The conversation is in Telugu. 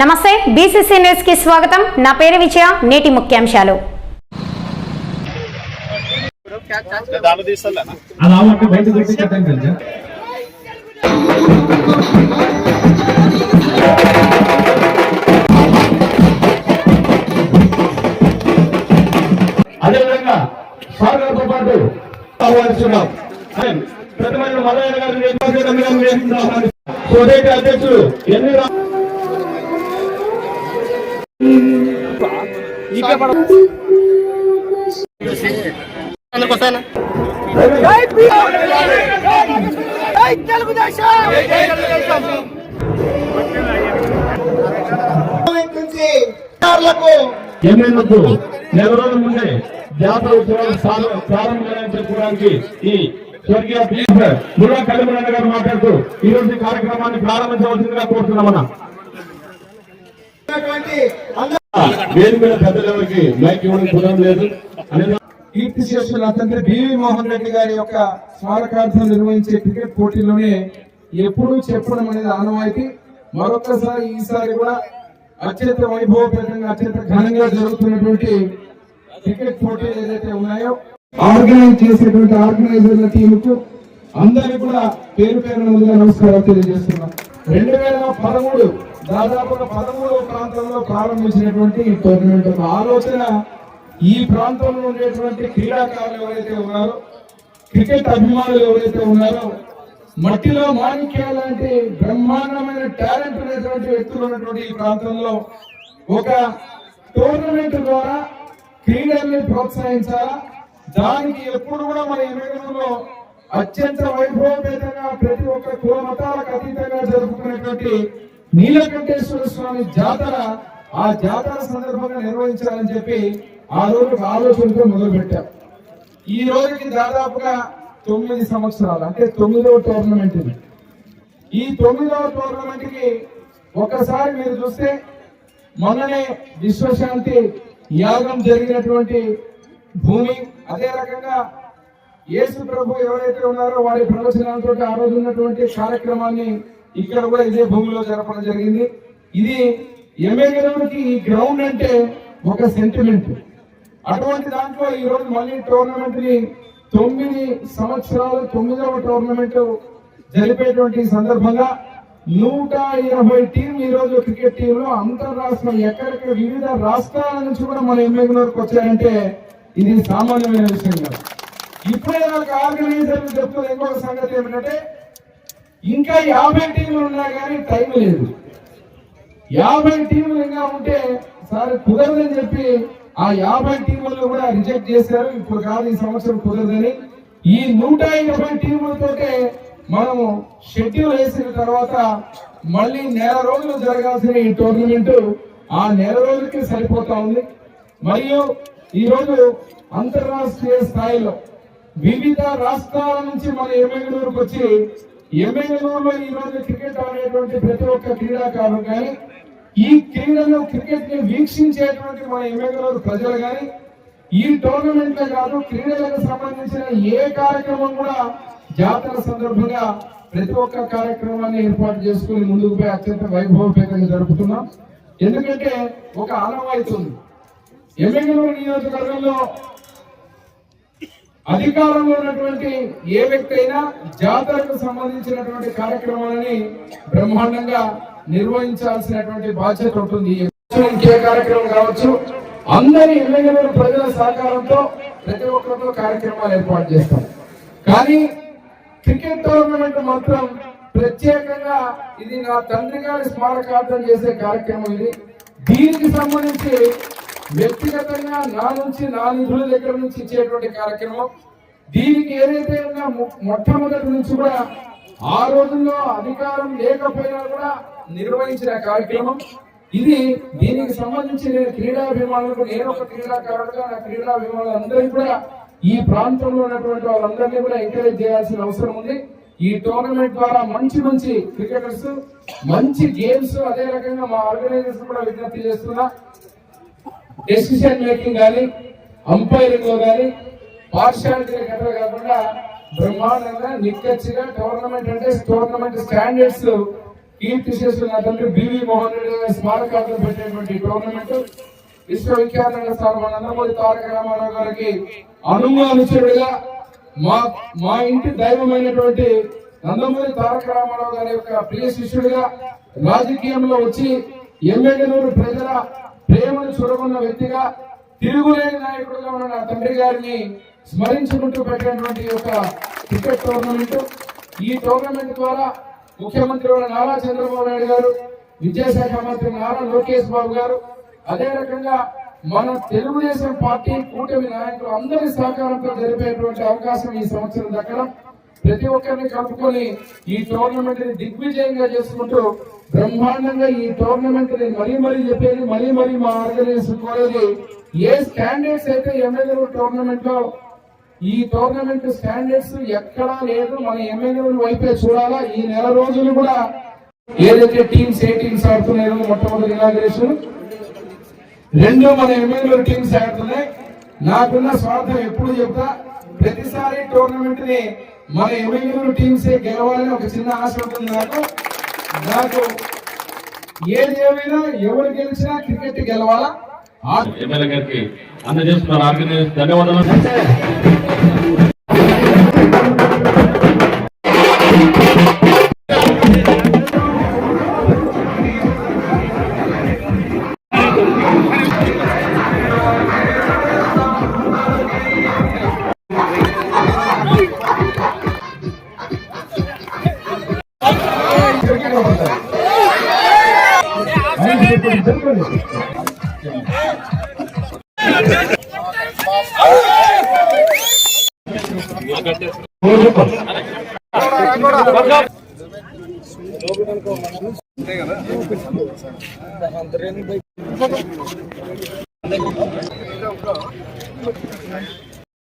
నమస్తే బీసీసీ న్యూస్కి స్వాగతం. నా పేరు విజయ నేటి ముఖ్యాంశాలు. అదేవిధంగా పాటు ఆహ్వానిస్తున్నాం ప్రతిమైన గారిని అధ్యక్షుడు ఎన్ని ఎమ్మెల్యేలకు నెల రోజుల ముందే జాతర ఉత్సవాలు ప్రారం- ప్రారంభమని చెప్పుకోవడానికి ఈ స్వర్గీయ ముల్లా కళ్యాణ గారు మాట్లాడుతూ ఈ రోజు ఈ కార్యక్రమాన్ని ప్రారంభించవలసిందిగా కోరుతున్నామన్నా. మైక్ ఇవ్వడం కుదరం లేదు. కీర్తి శేషుల తండ్రి బివి మోహన్ రెడ్డి గారి యొక్క స్మారకార్థం నిర్వహించే క్రికెట్ పోటీలోనే ఎప్పుడూ చెప్పడం అనేది ఆనవాయితీ. మరొకసారి ఈసారి కూడా అత్యంత వైభవపేతంగా అత్యంత ఘనంగా జరుగుతున్నటువంటి క్రికెట్ పోటీలు ఏదైతే ఉన్నాయో ఆర్గనైజ్ చేసేటువంటి ఆర్గనైజర్ల టీముకు అందరికీ కూడా పేరు పేరు ముందుగా నమస్కారాలు తెలియజేస్తున్నాం. రెండు వేల పదమూడు దాదాపుగా పదమూడవ ప్రాంతంలో ప్రారంభించినటువంటి ఈ టోర్నమెంట్ ఒక ఆలోచన. ఈ ప్రాంతంలో ఉండేటువంటి క్రీడాకారులు ఎవరైతే ఉన్నారో క్రికెట్ అభిమానులు ఎవరైతే ఉన్నారో మట్టిలో మాణిక్యాల లాంటి బ్రహ్మాండమైన టాలెంట్ ఉన్నటువంటి వ్యక్తులు ఉన్నటువంటి ఈ ప్రాంతంలో ఒక టోర్నమెంట్ ద్వారా క్రీడల్ని ప్రోత్సహించాలా? దానికి ఎప్పుడు కూడా మన ఎమ్మెల్యేలో అత్యంత వైభవపేతంగా ప్రతి ఒక్క కుల మతాలకు అతీతంగా జరుపుకునేటువంటి నీలకంఠేశ్వర స్వామి జాతర ఆ జాతర సందర్భంగా నిర్వహించాలని చెప్పి ఆ రోజు ఆలోచనతో మొదలుపెట్టారు ఈ రోజుకి దాదాపుగా తొమ్మిది సంవత్సరాలు అంటే తొమ్మిదవ టోర్నమెంట్ ఇది. ఈ తొమ్మిదవ టోర్నమెంట్కి ఒకసారి మీరు చూస్తే మొన్ననే విశ్వశాంతి యాగం జరిగినటువంటి భూమి అదే రకంగా యేసు ప్రభు ఎవరైతే ఉన్నారో వారి ప్రవచనాలతో ఆ రోజు ఉన్నటువంటి కార్యక్రమాన్ని ఇక్కడ కూడా ఇదే భూమిలో జరపడం జరిగింది. ఇది ఎమ్మెల్యేలకి ఈ గ్రౌండ్ అంటే ఒక సెంటిమెంట్ అటువంటి దాంట్లో ఈ రోజు మళ్ళీ టోర్నమెంట్ని తొమ్మిది సంవత్సరాలు తొమ్మిదవ టోర్నమెంట్ జరిపేటువంటి సందర్భంగా నూట ఇరవై టీం ఈ రోజు క్రికెట్ టీంలు అంతర్రాష్ట్ర ఎక్కడెక్కడ వివిధ రాష్ట్రాల నుంచి కూడా మన ఎమ్మెల్యేలకు వచ్చారంటే ఇది సామాన్యమైన విషయం కాదు. ఇప్పుడే నాకు ఆర్గనైజర్లు చెప్తున్న ఇంకొక సంగతి ఏమిటంటే ఇంకా యాభై టీంలు ఉన్నా కానీ టైం లేదు. యాభై టీంలు ఇంకా ఉంటే సార్ కుదరదని చెప్పి ఆ యాభై టీములను కూడా రిజెక్ట్ చేశారు. ఇప్పుడు కాదు ఈ సంవత్సరం కుదరదని. ఈ నూట ఎనభై టీములతోటే మనము షెడ్యూల్ వేసిన తర్వాత మళ్ళీ నెల రోజులు జరగాల్సిన ఈ టోర్నమెంట్ ఆ నెల రోజులకి సరిపోతా ఉంది. మరియు ఈరోజు అంతర్రాష్ట్రీయ స్థాయిలో వివిధ రాష్ట్రాల నుంచి మన ఎమ్మెల్యేలకు వచ్చి ఎమ్మెల్యేలో ఈ రోజు క్రికెట్ ఆడేటువంటి ప్రతి ఒక్క క్రీడాకారులు కానీ ఈ క్రీడలో క్రికెట్ని వీక్షించేటువంటి మన ఎమ్మెల్యేలు ప్రజలు కానీ ఈ టోర్నమెంట్లో కాదు క్రీడలకు సంబంధించిన ఏ కార్యక్రమం కూడా జాతర సందర్భంగా ప్రతి ఒక్క కార్యక్రమాన్ని ఏర్పాటు చేసుకుని ముందుకు పోయి అత్యంత వైభవపేతంగా జరుపుతున్నాం. ఎందుకంటే ఒక ఆనవాయితీ ఉంది. ఎమ్మెల్యేలు నియోజకవర్గంలో అధికారంలో ఉన్నటువంటి ఏ వ్యక్తి అయినా జాతరకు సంబంధించినటువంటి కార్యక్రమాలని బ్రహ్మాండంగా నిర్వహించాల్సినటువంటి బాధ్యత ఉంటుంది. ఇంకే కార్యక్రమం కావచ్చు. అందరి ఎమ్మెల్యేలు ప్రజల సహకారంతో ప్రతి ఒక్కరితో కార్యక్రమాలు ఏర్పాటు చేస్తాం. కానీ క్రికెట్ టోర్నమెంట్ మాత్రం ప్రత్యేకంగా ఇది నా తండ్రి గారి స్మారకార్థం చేసే కార్యక్రమం ఇది. దీనికి సంబంధించి వ్యక్తిగతంగా నా నుంచి నా నిధుల దగ్గర నుంచి ఇచ్చేటువంటి కార్యక్రమం. దీనికి ఏదైతే ఉన్నా మొ- మొట్టమొదటి నుంచి కూడా ఆ రోజుల్లో అధికారం లేకపోయినా కూడా నిర్వహించిన కార్యక్రమం. ఇది దీనికి సంబంధించి నేను క్రీడాభిమానులకు నేను ఒక క్రీడాకారుడుగా నా క్రీడాభిమానులందరికీ కూడా ఈ ప్రాంతంలో ఉన్నటువంటి వాళ్ళందరినీ కూడా ఎంకరేజ్ చేయాల్సిన అవసరం ఉంది. ఈ టోర్నమెంట్ ద్వారా మంచి మంచి క్రికెటర్స్ మంచి గేమ్స్ అదే రకంగా మా ఆర్గనైజర్స్ కూడా విజ్ఞప్తి చేస్తున్నా. డెసిషన్ మేకింగ్ కానీ అంపైరింగ్లో కానీ పార్షాలిటీ ఎక్కడ కాకుండా బ్రహ్మాండంగా నిక్కచ్చిగా టోర్నమెంట్ అంటే టోర్నమెంట్ స్టాండర్డ్స్ కీర్తి చేస్తున్న తండ్రి బివి మోహన్ రెడ్డి గారి స్మారకార్థం పెట్టేటువంటి టోర్నమెంట్ విశ్వవిఖ్యాతంగా సార్ మన నందమూరి తారక రామారావు గారికి అనుమానుచుడిగా మా మా ఇంటి దైవమైనటువంటి నందమూరి తారక రామారావు గారి యొక్క ప్రియ శిష్యుడిగా రాజకీయంలో వచ్చి ఎమ్మెల్యేనూరు ప్రజల ప్రేమను చూడకున్న వ్యక్తిగా తిరుగులేని నాయకుడుగా ఉన్న నా తండ్రి గారిని స్మరించుకుంటూ పెట్టినటువంటి ఒక క్రికెట్ టోర్నమెంట్. ఈ టోర్నమెంట్ ద్వారా ముఖ్యమంత్రి నారా చంద్రబాబు నాయుడు గారు విద్యాశాఖ మంత్రి నారా లోకేష్ బాబు గారు అదే రకంగా మన తెలుగుదేశం పార్టీ కూటమి నాయకులు అందరి సహకారంతో జరిపేటువంటి అవకాశం ఈ సంవత్సరం దక్కడం. ప్రతి ఒక్కరిని కలుపుకొని ఈ టోర్నమెంట్ని దిగ్విజయంగా చేసుకుంటూ బ్రహ్మాండంగా ఈ టోర్నమెంట్ని మరీ మరీ చెప్పేది మరీ మరీ మా ఆర్గనైజేషన్ కోరేది ఏ స్టాండర్డ్స్ అయితే ఎమ్మెల్యే టోర్నమెంట్లో ఈ టోర్నమెంట్ స్టాండర్డ్స్ ఎక్కడా లేదు మన ఎమ్మెల్యే వైపే చూడాలా. ఈ నెల రోజులు కూడా ఏదైతే టీమ్స్ ఏ టీమ్స్ ఆడుతున్నాయో మొట్టమొదటి ఇనాగ్రేషన్ రెండు మన ఎమ్మెల్యే టీమ్స్ ఆడుతున్నాయి. నాకున్న స్వార్థం ఎప్పుడు చెప్తా? ప్రతిసారి టోర్నమెంట్ని మన ఎమ్మెల్యే టీమ్స్ గెలవాలని ఒక చిన్న ఆశ ఉంటుంది నాకు. నాకు ఏది ఏమైనా ఎవరు గెలిచినా క్రికెట్ గెలవాలా? ఆ ఎమ్మెల్యే గారికి అందజేస్తున్నారు ఆర్గనైజేషన్ ధన్యవాదాలు. క్రికెట్ ఆడుతారు. ఆయన చెప్పండి,